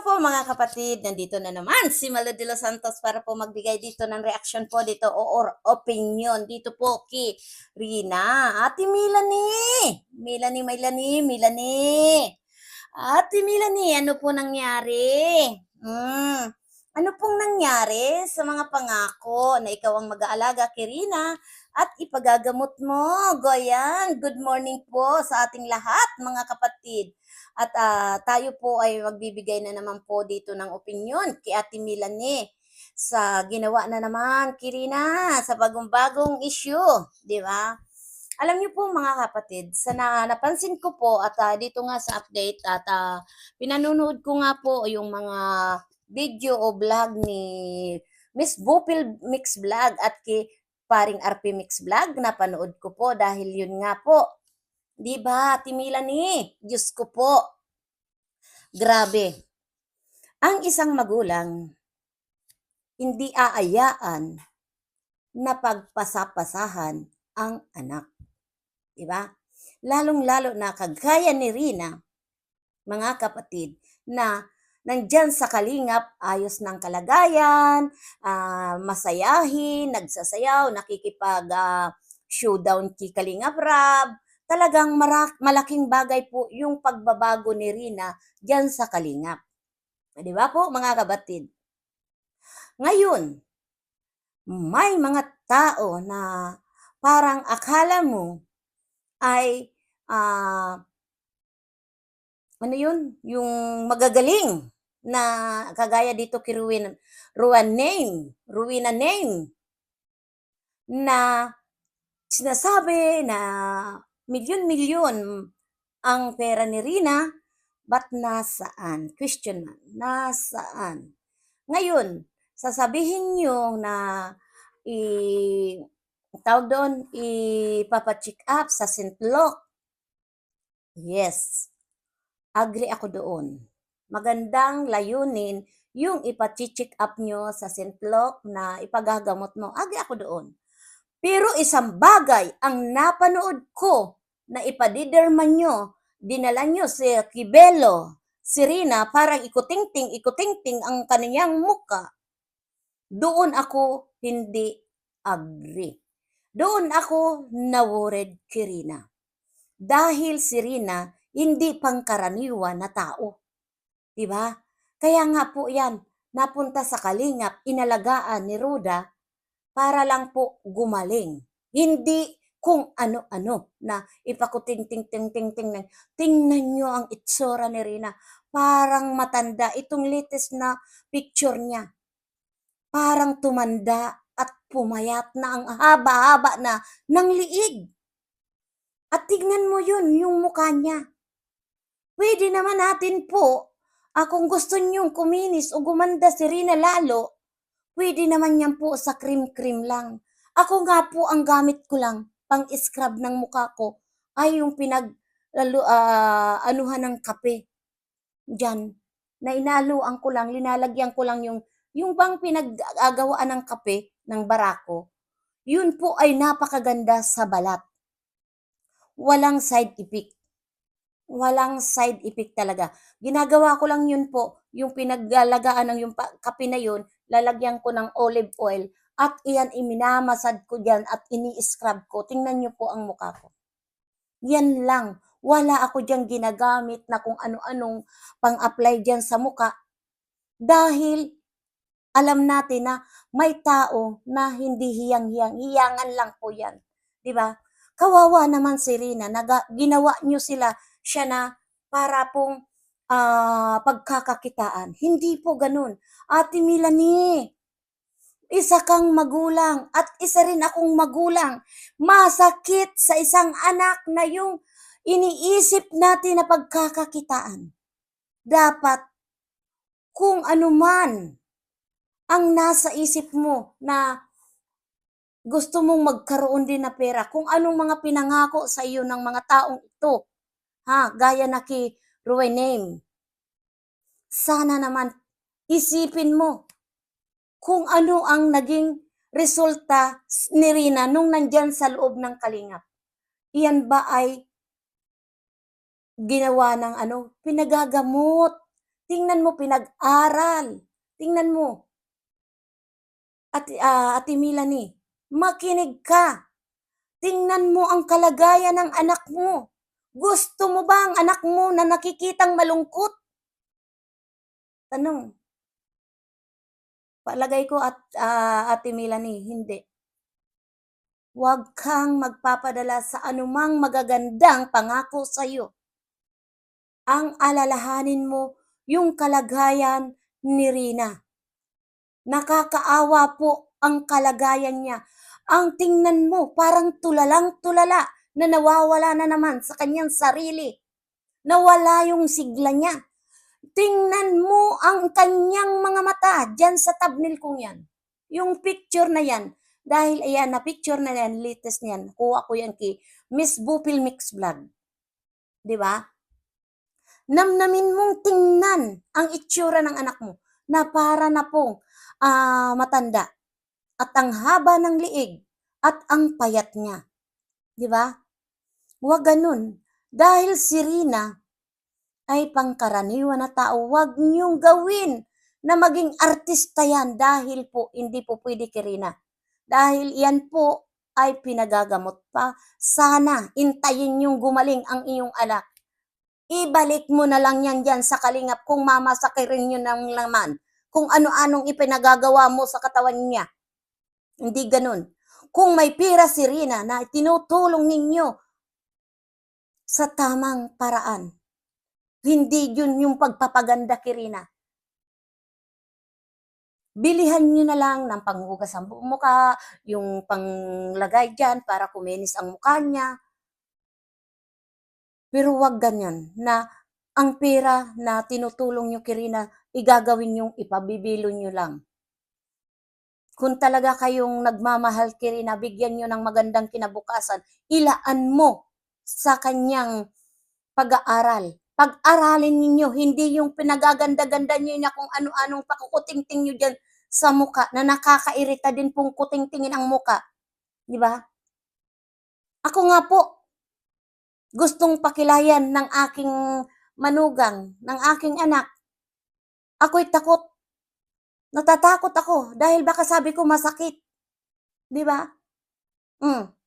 Po mga kapatid, nandito na naman si Malo de los Santos para po magbigay dito ng reaction po dito o or opinion dito po kay Rina. Ate Milani, Milani, Milani, Milani. Ate Milani, ano po nangyari? Hmm, ano pong nangyari sa mga pangako na ikaw ang mag-aalaga kay Rina at ipagagamot mo? Goyan, good morning po sa ating lahat mga kapatid. At ah, tayo po ay magbibigay na naman po dito ng opinion kay Ate Milane sa ginawa na naman Kirina sa bagong-bagong issue, di ba? Alam niyo po mga kapatid, sa na, napansin ko po at ah, dito nga sa update at ah, pinanonood ko nga po yung mga video o vlog ni Miss Bupil Mix Vlog at kay paring RP Mix Vlog na panood ko po dahil yun nga po Di ba, Timila ni? Diyos ko po. Grabe. Ang isang magulang, hindi aayaan na pagpasapasahan ang anak. Di ba? Lalong-lalo na kagaya ni Rina, mga kapatid, na nandyan sa kalingap, ayos ng kalagayan, ah, masayahin, nagsasayaw, nakikipag ah, showdown kay Kalingap Rab, talagang mara- malaking bagay po yung pagbabago ni Rina diyan sa Kalingap. Di ba po mga kabatid? Ngayon, may mga tao na parang akala mo ay ah, ano yun? Yung magagaling na kagaya dito kay Ruin, Ruan Name, Ruina Name, na sinasabi na milyon-milyon ang pera ni Rina, ba't nasaan? Question man, nasaan? Ngayon, sasabihin nyo na i tawag doon, ipapacheck up sa St. Luke. Yes, agree ako doon. Magandang layunin yung ipacheck up nyo sa St. Luke na ipagagamot mo. Agree ako doon. Pero isang bagay ang napanood ko na ipadiderman nyo, dinala nyo si Kibelo, si Rina, parang ikutingting, ikutingting ang kaniyang muka. Doon ako hindi agree. Doon ako na-worried kay Rina. Dahil si Rina, hindi pangkaraniwan na tao. Diba? Kaya nga po yan, napunta sa Kalingap, inalagaan ni Ruda para lang po gumaling. Hindi kung ano-ano na ipakuting-ting-ting-ting-ting na tingnan nyo ang itsura ni Rina. Parang matanda. Itong latest na picture niya. Parang tumanda at pumayat na ang haba-haba na ng liig. At tignan mo yun, yung mukha niya. Pwede naman natin po, ah, kung gusto niyong kuminis o gumanda si Rina lalo, pwede naman yan po sa cream-cream lang. Ako nga po, ang gamit ko lang, pang-scrub ng mukha ko, ay yung pinag, lalo, ah, anuhan ng kape. Diyan, na inaluan ko lang, linalagyan ko lang yung, yung bang pinag-agawaan ng kape, ng barako, yun po ay napakaganda sa balat. Walang side effect. Walang side effect talaga. Ginagawa ko lang yun po, yung pinaglalagaan ng yung kape na yun, lalagyan ko ng olive oil at iyan iminamasad ko dyan at ini-scrub ko. Tingnan nyo po ang mukha ko. Yan lang. Wala ako dyan ginagamit na kung ano-anong pang-apply dyan sa mukha. Dahil alam natin na may tao na hindi hiyang-hiyang. Hiyangan lang po yan. Ba? Kawawa naman si Rina. Naga, ginawa nyo sila siya na para pong ah, pagkakakitaan. Hindi po ganun. Ate Milani, isa kang magulang at isa rin akong magulang. Masakit sa isang anak na yung iniisip natin na pagkakakitaan. Dapat kung ano man ang nasa isip mo na gusto mong magkaroon din na pera, kung anong mga pinangako sa iyo ng mga taong ito, ha, gaya na kay Ruename, sana naman isipin mo kung ano ang naging resulta ni Rina nung nandyan sa loob ng kalingap. Iyan ba ay ginawa ng ano, pinagagamot. Tingnan mo pinag-aral. Tingnan mo. At ah, Ate Melanie, makinig ka. Tingnan mo ang kalagayan ng anak mo. Gusto mo ba ang anak mo na nakikitang malungkot? Tanong. Palagay ko at ah, Ate Melanie, hindi. Huwag kang magpapadala sa anumang magagandang pangako sa iyo. Ang alalahanin mo yung kalagayan ni Rina. Nakakaawa po ang kalagayan niya. Ang tingnan mo, parang tulalang tulala na nawawala na naman sa kanyang sarili. Nawala yung sigla niya. Tingnan mo ang kanyang mga mata dyan sa tabnil kong yan. Yung picture na yan. Dahil ayan, na picture na yan, latest niyan. Kuha ko yan kay Miss Bupil Mix Vlog. Di ba? Namnamin mong tingnan ang itsura ng anak mo na para na pong ah, matanda at ang haba ng liig at ang payat niya. Di ba? Huwag ganun. Dahil si Rina ay pangkaraniwan na tao, huwag niyong gawin na maging artista yan dahil po hindi po pwede kay Rina. Dahil yan po ay pinagagamot pa. Sana intayin niyong gumaling ang iyong anak. Ibalik mo na lang yan dyan sa kalingap kung mamasakirin nyo ng laman. Kung ano-anong ipinagagawa mo sa katawan niya. Hindi ganun. Kung may pira si Rina na tinutulong ninyo sa tamang paraan, hindi yun yung pagpapaganda kay Rina. Bilihan nyo na lang ng panghugas ang bu- mukha, yung panglagay dyan para kuminis ang mukha niya. Pero wag ganyan na ang pera na tinutulong nyo kay Rina, igagawin yung ipabibilo nyo lang. Kung talaga kayong nagmamahal kay Rina, bigyan nyo ng magandang kinabukasan, ilaan mo sa kanyang pag-aaral. Pag-aralin ninyo, hindi yung pinagaganda-ganda nyo niya kung ano-anong pakukuting-ting nyo dyan sa muka na nakakairita din pong kuting-tingin ang muka. Di ba? Ako nga po, gustong pakilayan ng aking manugang, ng aking anak. Ako'y takot. Natatakot ako dahil baka sabi ko masakit. Di ba? Mm.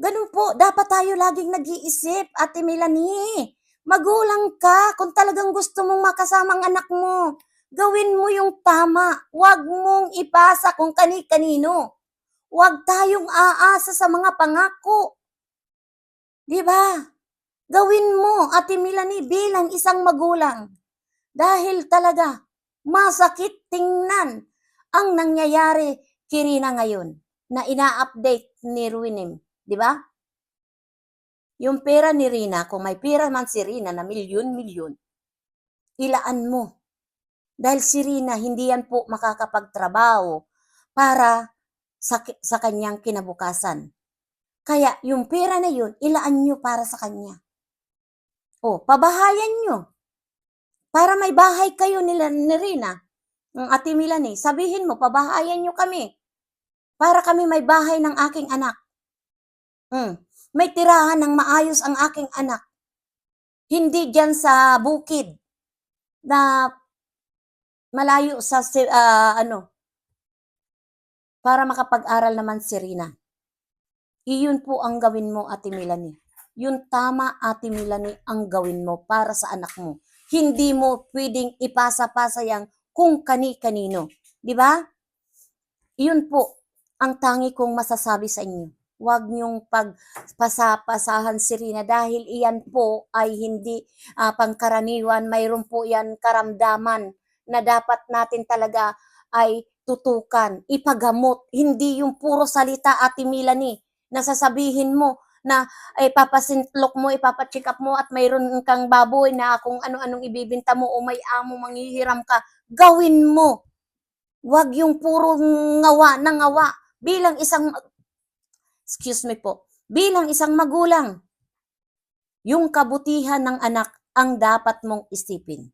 Ganun po, dapat tayo laging nag-iisip, Ate Melanie. Magulang ka kung talagang gusto mong makasama ang anak mo. Gawin mo yung tama. Huwag mong ipasa kung kani-kanino. Huwag tayong aasa sa mga pangako. Di ba? Gawin mo, Ate Melanie, bilang isang magulang. Dahil talaga, masakit tingnan ang nangyayari kay Rina ngayon na ina-update ni Ruinim. Di ba? Yung pera ni Rina, kung may pera man si Rina na milyon-milyon, ilaan mo. Dahil si Rina, hindi yan po makakapagtrabaho para sa, sa kanyang kinabukasan. Kaya yung pera na yun, ilaan nyo para sa kanya. O, pabahayan nyo. Para may bahay kayo nila ni Rina, ng Ate Milani, sabihin mo, pabahayan nyo kami. Para kami may bahay ng aking anak. Mm. May tirahan ng maayos ang aking anak. Hindi dyan sa bukid na malayo sa ah, ano para makapag-aral naman si Rina. Iyon po ang gawin mo, Ate Melanie. Yung tama, Ate Melanie, ang gawin mo para sa anak mo. Hindi mo pwedeng ipasa-pasa yang kung kani-kanino. Di ba? Iyon po ang tangi kong masasabi sa inyo. Huwag niyong pagpasapasahan si Rina dahil iyan po ay hindi ah, pangkaraniwan. Mayroon po yan karamdaman na dapat natin talaga ay tutukan, ipagamot. Hindi yung puro salita, Ate Melanie, na sasabihin mo na ay papasintlok mo, ipapacheck up mo at mayroon kang baboy na kung ano-anong ibibinta mo o may amo manghihiram ka, gawin mo. Huwag yung puro ngawa na ngawa bilang isang excuse me po, bilang isang magulang. Yung kabutihan ng anak ang dapat mong isipin.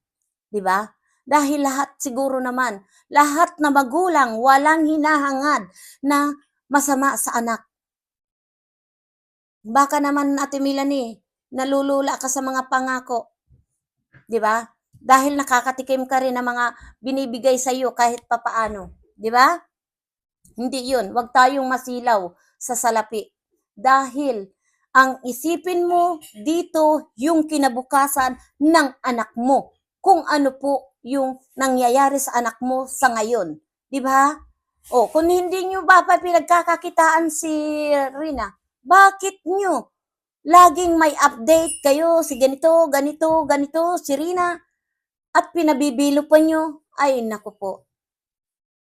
'Di ba? Dahil lahat siguro naman, lahat na magulang walang hinahangad na masama sa anak. Baka naman Ate Melanie, nalulula ka sa mga pangako. 'di ba? Dahil nakakatikim ka rin ng mga binibigay sa iyo kahit papaano, 'di ba? Hindi 'yun, wag tayong masilaw sa salapi. Dahil ang isipin mo dito yung kinabukasan ng anak mo. Kung ano po yung nangyayari sa anak mo sa ngayon, 'di ba? O, kung hindi nyo ba pa pinagkakakitaan si Rina, bakit nyo laging may update kayo si ganito, ganito, ganito, si Rina, at pinabibilo pa nyo? Ay, naku po,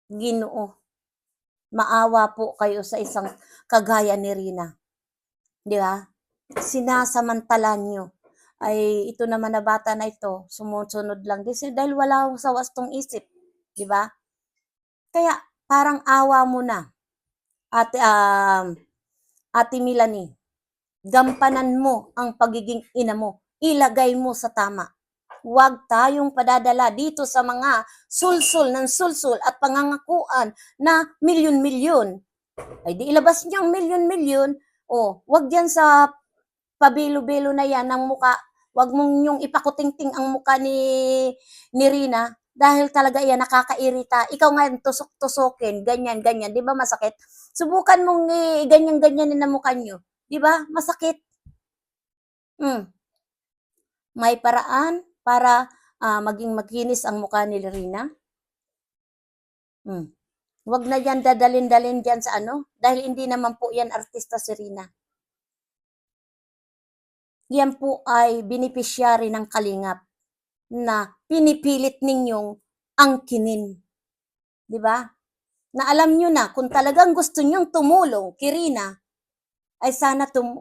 ginoo, maawa po kayo sa isang kagaya ni Rina. Di ba? Sinasamantalan nyo. Ay, ito naman na bata na ito, sumusunod lang. Kasi dahil wala akong sa wastong isip. Di ba? Kaya, parang awa mo na. Ate, um, Ate Milani, gampanan mo ang pagiging ina mo. Ilagay mo sa tama. Huwag tayong padadala dito sa mga sulsul ng sulsul at pangangakuan na milyon-milyon. Ay di ilabas niyo ang milyon-milyon. O, wag yan sa pabilo-bilo na yan ng muka. Wag mong yung ipakutingting ang muka ni, ni Rina dahil talaga yan nakakairita. Ikaw nga tusok-tusokin, ganyan, ganyan. Di ba masakit? Subukan mong i ganyan-ganyan na mukha nyo. Di ba? Masakit. Hmm. May paraan para ah, maging makinis ang mukha ni Rina. Hmm. Huwag na yan dadalin-dalin dyan sa ano, dahil hindi naman po yan artista si Rina. Yan po ay beneficiary ng kalingap na pinipilit ninyong angkinin. Di ba? Na alam nyo na, kung talagang gusto nyong tumulong kay Rina, ay sana tum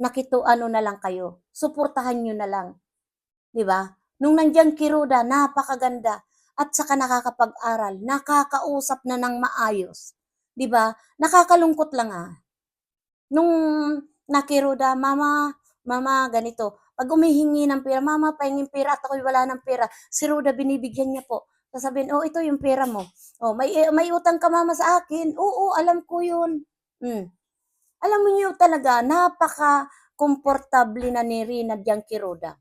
nakito ano na lang kayo. Suportahan nyo na lang. Di ba? Nung nandiyan kiruda, napakaganda. At saka nakakapag-aral, nakakausap na ng maayos. Di ba? Nakakalungkot lang ah. Nung nakiruda, mama, mama, ganito. Pag umihingi ng pera, mama, pahingin pera at ako'y wala ng pera. Si Ruda, binibigyan niya po. Sasabihin, oh, ito yung pera mo. Oh, may, eh, may utang ka mama sa akin. Oo, alam ko yun. Hmm. Alam mo niyo talaga, napaka-komportable na ni Rina diyang kiruda.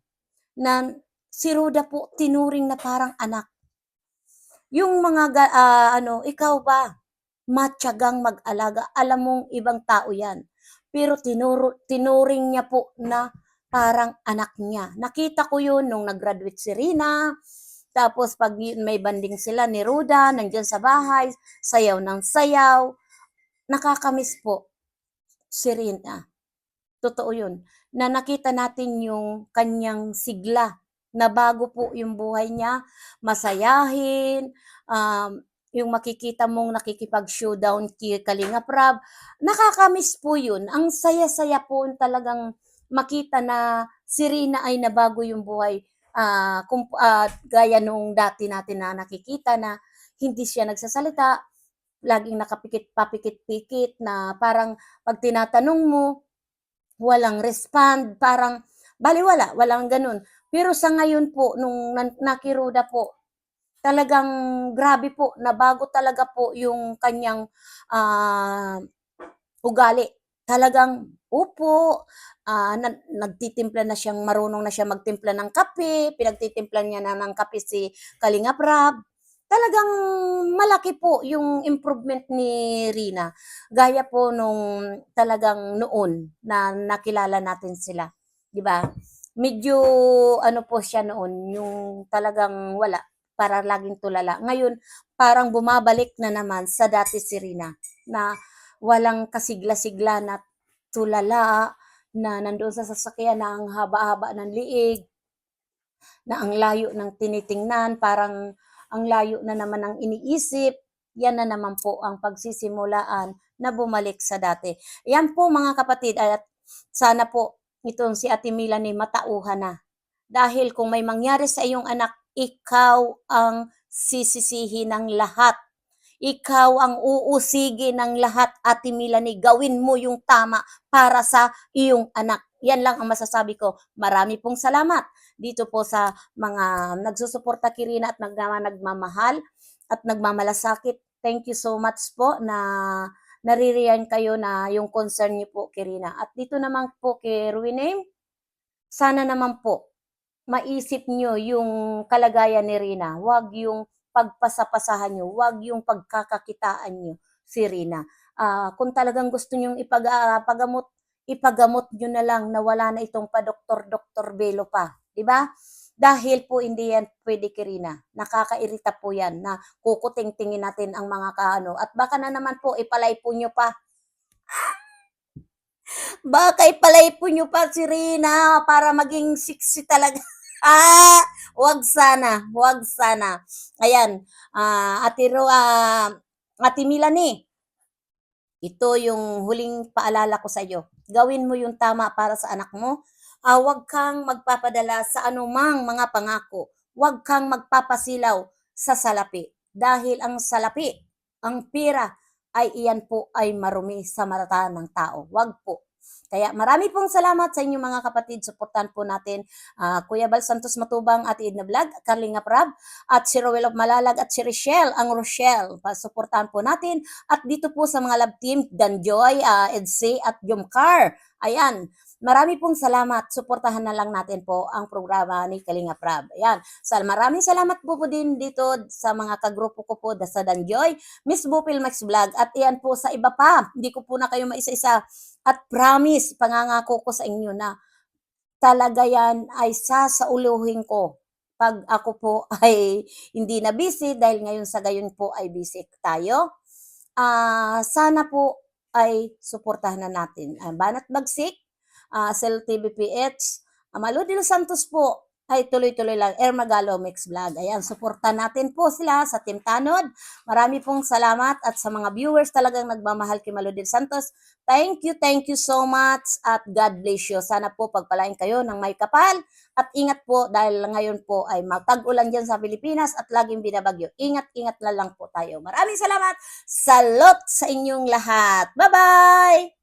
Na si Ruda po tinuring na parang anak. Yung mga, ga- ah, ano, ikaw ba, matyagang mag-alaga, alam mong ibang tao yan. Pero tinuro, tinuring niya po na parang anak niya. Nakita ko yun nung nag-graduate si Rina, tapos pag may banding sila ni Ruda, nandiyan sa bahay, sayaw ng sayaw, nakakamiss po si Rina. Totoo yun. Na nakita natin yung kanyang sigla na bago po yung buhay niya, masayahin, um, yung makikita mong nakikipag-showdown kay Kalinga Prab, nakakamiss po yun. Ang saya-saya po talagang makita na si Rina ay nabago yung buhay. Ah, kung, ah, gaya nung dati natin na nakikita na hindi siya nagsasalita, laging nakapikit papikit-pikit na parang pag tinatanong mo, walang respond, parang baliwala, walang ganun. Pero sa ngayon po, nung nakiruda po, talagang grabe po, nabago talaga po yung kanyang ah, ugali. Talagang, upo, ah, na, nagtitimpla na siyang, marunong na siya magtimpla ng kape, pinagtitimpla niya na ng kape si Kalinga Prab. Talagang malaki po yung improvement ni Rina. Gaya po nung talagang noon na nakilala natin sila. 'Di ba? Medyo ano po siya noon, yung talagang wala, para laging tulala. Ngayon, parang bumabalik na naman sa dati si Rina na walang kasigla-sigla na tulala na nandoon sa sasakyan na ang haba-haba ng liig, na ang layo ng tinitingnan, parang ang layo na naman ang iniisip, yan na naman po ang pagsisimulaan na bumalik sa dati. Yan po mga kapatid, at sana po itong si Ate Milanie matauhan na. Dahil kung may mangyari sa iyong anak, ikaw ang sisisihin ng lahat. Ikaw ang uusigi ng lahat, Ate Milanie. Gawin mo yung tama para sa iyong anak. Yan lang ang masasabi ko. Marami pong salamat dito po sa mga nagsusuporta kay Rina at nag, nagmamahal at nagmamalasakit. Thank you so much po na naririyan kayo na yung concern niyo po kay Rina. At dito naman po kay Ruiname, sana naman po maisip nyo yung kalagayan ni Rina. Huwag yung pagpasapasahan nyo. Huwag yung pagkakakitaan nyo si Rina. Ah, kung talagang gusto nyo ipag, ah, pagamot, ipagamot nyo na lang na wala na itong pa-doktor-doktor Belo pa. di ba? Dahil po hindi yan pwede kay Rina. Nakakairita po yan na kukuting-tingin natin ang mga kaano. At baka na naman po ipalay po nyo pa Baka ipalay po nyo pa si Rina para maging sexy talaga. ah, wag sana, wag sana. Ayan, ah, Ate Ro, ah, Ate Milani, ito yung huling paalala ko sa iyo. Gawin mo yung tama para sa anak mo. Ah, wag kang magpapadala sa anumang mga pangako. Wag kang magpapasilaw sa salapi. Dahil ang salapi, ang pira, ay iyan po ay marumi sa mata ng tao. Wag po. Kaya marami pong salamat sa inyong mga kapatid. Suportan po natin ah, Kuya Bal Santos Matubang at Edna Vlog, Carlinga Prab, at si Rowel of Malalag at si Rochelle, ang Rochelle. Pasuportahan po natin. At dito po sa mga love team, Danjoy, uh, Edse at Jumcar. Ayan. Marami pong salamat. Suportahan na lang natin po ang programa ni Kalinga Prab. Ayan. So, maraming salamat po po din dito sa mga kagrupo ko po sa Danjoy, Miss Bupil Max Vlog, at iyan po sa iba pa. Hindi ko po na kayo maisa-isa. At promise, pangangako ko sa inyo na talaga yan ay sasauluhin ko pag ako po ay hindi na busy dahil ngayon sa gayon po ay busy tayo. Ah, sana po ay suportahan na natin. ang Banat Bagsik, uh, Cell TV PH, uh, Malo de los Santos po ay tuloy-tuloy lang. Air Magalo Mix Vlog. Ayan, suporta natin po sila sa Team Tanod. Marami pong salamat at sa mga viewers talagang nagmamahal kay Malo de los Santos. Thank you, thank you so much at God bless you. Sana po pagpalain kayo ng may kapal at ingat po dahil ngayon po ay matag-ulan dyan sa Pilipinas at laging binabagyo. Ingat-ingat na lang po tayo. Maraming salamat. Salot sa inyong lahat. Bye-bye!